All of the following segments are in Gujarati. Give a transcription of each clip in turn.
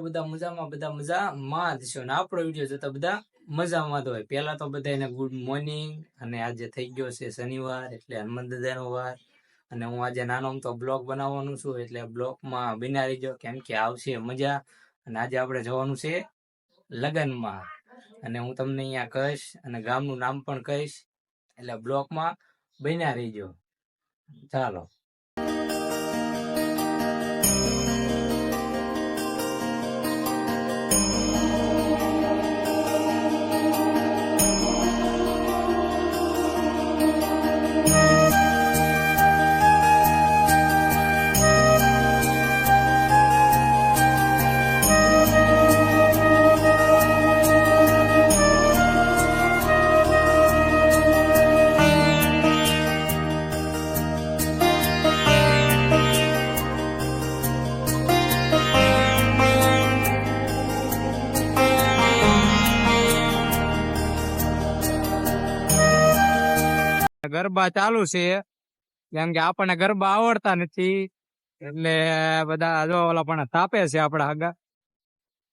બધા મજામાં બધા મજામાં જ છો. અને આપણો વીડિયો જોતા બધા મજામાં જ હોય. પહેલા તો બધાને ગુડ મોર્નિંગ અને આજે થઈ ગયો છે શનિવાર, એટલે હનુમાન દાદાનો વાર. અને હું આજે નાનો તો બ્લોગ બનાવવાનું છું, એટલે બ્લોગમાં બિના રહીજો, કેમ કે આવશે મજા. અને આજે આપણે જવાનું છે લગ્નમાં. અને હું તમને અહીંયા કહીશ અને ગામનું નામ પણ કહીશ. એટલે બ્લોકમાં બન્યા રહીજો. ચાલો. ગરબા ચાલુ છે. કેમ કે આપણને ગરબા આવડતા નથી. એટલે બધા જો ઓલા પણ તાપે છે આપડા આગા.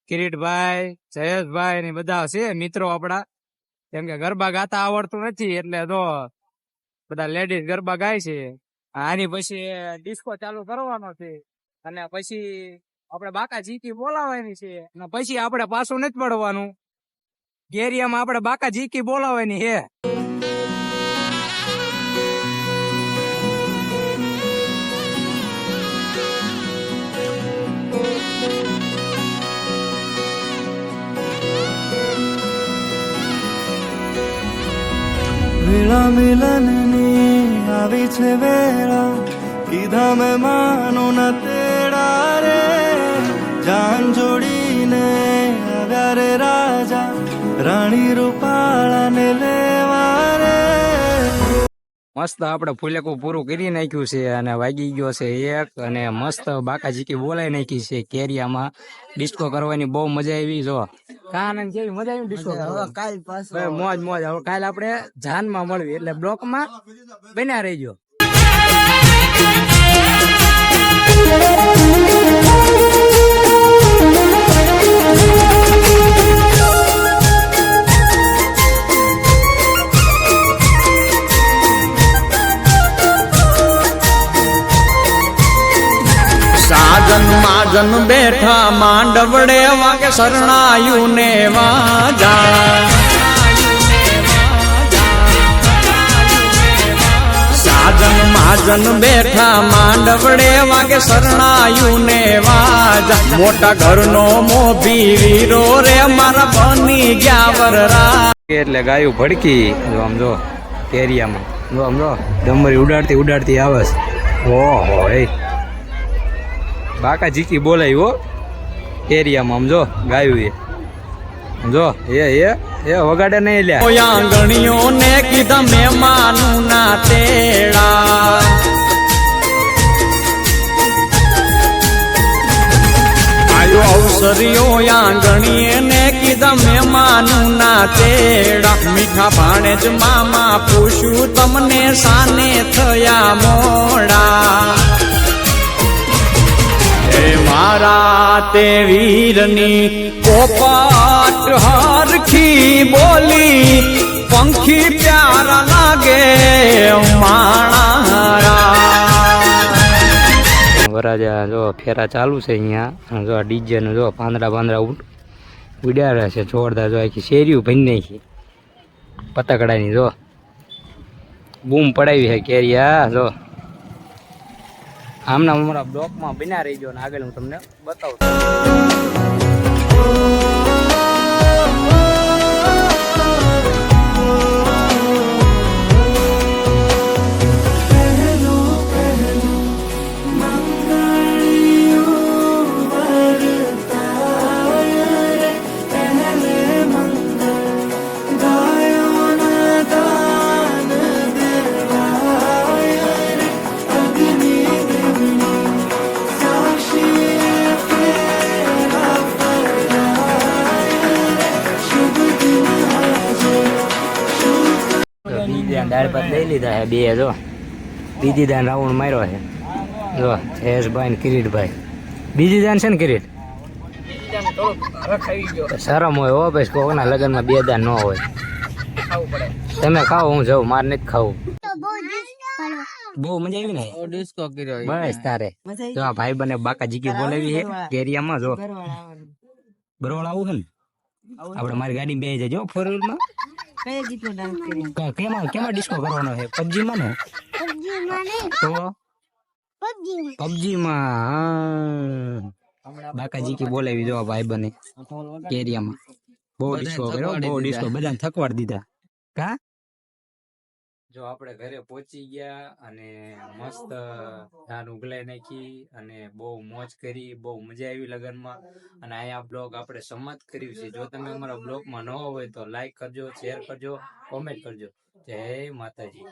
કિરીટભાઈ, જયેશભાઈ ને બધા છે, મિત્રો આપડા કેમ કે ગરબા ગાતા આવડતું નથી, એટલે જો બધા લેડીઝ ગરબા ગાય છે. આની પછી ડિસ્કો ચાલુ કરવાનો છે. અને પછી આપણે બાકા જીકી બોલાવવાની છે. અને પછી આપણે પાછું નથી પડવાનું. ગેરિયામાં આપણે બાકા જીકી બોલાવવાની હે વેળા મિલનની આવી છે વેળા. કીધા મેં, માનો ન તેડા રે. જાન જોડીને આવ્યા રે રાજા. રાણી રૂપાળાને લે મસ્ત આપણે ફૂલેકું પૂરું કરી નાખ્યું છે અને વાગી ગયો છે એક અને મસ્ત બાકાજીકી બોલાઈ નાખી છે કેરિયામાં. ડિસ્કો કરવાની બહુ મજા આવી જો. કાન કેવી મજા આવી ડિસ્કો કાલ મોજ મોજ. હવે કાલ આપણે જાનમાં મળવી એટલે બ્લોકમાં બન્યા રહીજો. સાજન બેઠા માંડવડે વાગે શરણાયું ને વાજા. સાજન માજન બેઠા માંડવડે વાગે શરણાયું ને વાજા. મોટા ઘરનો મોભી વીરો રે, મારા બની ગયા વરરા એટલે ગાયું ભડકી, જો આમ જો, કેરિયામાં. જો આમ જો, ડમરી ઉડાડતી ઉડાડતી આવે ઓહો એ બાકા જીકી બોલાય હો. એરિયામાં, આમ જો, ગાયું એ. જો, એ એ એ વગાડે નહીં લે આંગણીઓ ને કીધા મહેમાનું ના તેડા. અવસરીઓ આંગણીએ ને કીધા મહેમાનું ના તેડા. જ મામા પૂછ્યું, તમને સાને થયા મોડા? હે મારા તે વીરની કોપાટ હારખી બોલી, પંખી પ્યારા લાગે માણા વરાજા જો ફેરા ચાલુ છે અહીંયા જો ડીજે નું જો પાંદડા પાંદડા ઉડ ઉડ્યા રહે છે જોરદાર, જો આખી શેરીઓ ભરી નાખી. પતકડાની જો બૂમ પડાવી છે કેરિયા, જો. આમના અમારા બ્લોકમાં બન્યા રહીજો અને આગળ હું તમને બતાવું દાળ ભાત લઈ લીધા છે બે જો. બીજી દાન રાઉન્ડ માર્યો છે. જો જયેશભાઈ ને કિરીટભાઈ. બીજી દાન છે ને કિરીટ? શરમ હોય હો પછી કોકના લગ્નમાં બે દાન ન હોય. તમે ખાઓ હું જાઉં મારે નથી ખાવું. બહુ મજા આવી ને? ડિસ્કો કર્યો બસ તારે. તો આ ભાઈ બને બાકા જીકી બોલાવી છે કેરિયામાં જો. બરોબર. આવું છે ને? આપણે મારી ગાડી બે જજો ફોર વ્હીલ ડાન્સ ક- કેમાં કેમાં ડિસ્કો કરવાનો છે? પબજી માં ને? તો? પબજી માં બાકાજી કે બોલાવી દો ભાઈ બને કેરિયામાં. બહુ ડિસ્કો કર્યો બહુ ડિસ્કો બધાને થકવાડ દીધા. કા? જો આપણે ઘરે પહોંચી ગયા અને મસ્ત ધાન ઉગલાઈ નાખી અને બહુ મોજ કરી, બહુ મજા આવી લગનમાં. અને અહીંયા બ્લોગ આપણે સમાપ્ત કર્યું છે. જો તમે અમારા બ્લોગમાં ન હોય તો લાઈક કરજો શેર કરજો કોમેન્ટ કરજો. જય માતાજી.